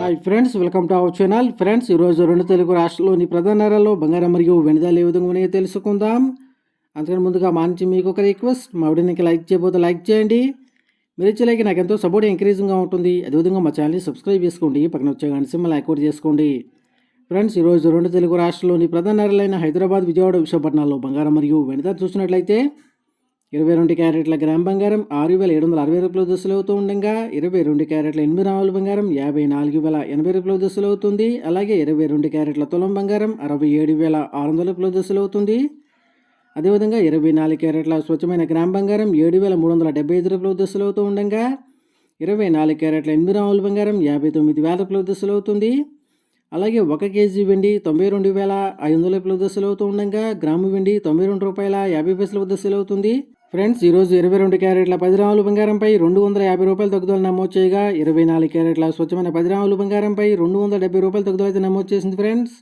Hi friends welcome to our channel friends ఈరోజు రెండు తెలుగు రాష్ట్రాల్లోని ప్రధాన నగరాల్లో బంగారం మరియు వెనుదలు ఏ విధంగా ఉన్నాయో తెలుసుకుందాం. అందుకని ముందుగా మా నుంచి మీకు ఒక రిక్వెస్ట్ మా వీడియోకి లైక్ చేయబోతే లైక్ చేయండి. మీరు ఇచ్చే లైక్ నాకు ఎంతో సపోర్ట్ ఎంకరేజింగ్గా ఉంటుంది. అదేవిధంగా మా ఛానల్ని సబ్స్క్రైబ్ చేసుకోండి. పక్కన వచ్చే గంట సింబల్ యాక్టివేట్ చేసుకోండి. ఫ్రెండ్స్ ఈరోజు రెండు తెలుగు రాష్ట్రాల్లోని ప్రధాన నగరాలైన హైదరాబాద్ విజయవాడ విశాఖపట్నాల్లో బంగారం మరియు వెనుదలు చూసినట్లయితే ఇరవై రెండు క్యారెట్ల గ్రామ్ బంగారం ఆరు వేల ఏడు వందల అరవై రూపాయల దశలు అవుతూ ఉండగా ఇరవై రెండు క్యారెట్ల ఎనిమిది ఆవుల బంగారం యాభై నాలుగు వేల ఎనభై రూపాయల దశలు అవుతుంది. అలాగే ఇరవై రెండు క్యారెట్ల తులం బంగారం అరవై ఏడు వేల ఆరు వందల రూపాయల దశలు అవుతుంది. అదేవిధంగా ఇరవై నాలుగు క్యారెట్ల స్వచ్ఛమైన గ్రామ్ బంగారం ఏడు వేల మూడు వందల డెబ్బై ఐదు రూపాయల దశలు అవుతూ ఉండగా ఇరవై నాలుగు క్యారెట్ల ఎనిమిది రావుల బంగారం యాభై తొమ్మిది వేల రూపాయల దశలు అవుతుంది. అలాగే ఒక కేజీ వెండి తొంభై రెండు వేల ఐదు వందల రూపాయల దశలు అవుతూ ఉండగా గ్రాము వెండి తొంభై రెండు రూపాయల యాభై పైసల దశలు అవుతుంది. ఫ్రెండ్స్ ఈరోజు ఇరవై రెండు క్యారెట్ల పది రాములు బంగారంపై రెండు వందల యాభై రూపాయల తగ్గుదల నమోదు చేయగా ఇరవై నాలుగు క్యారెట్ల స్వచ్ఛమైన పది రాములు బంగారంపై రెండు వందల డెబ్బై రూపాయల తగ్గుదల అయితే నమోదు చేసింది ఫ్రెండ్స్.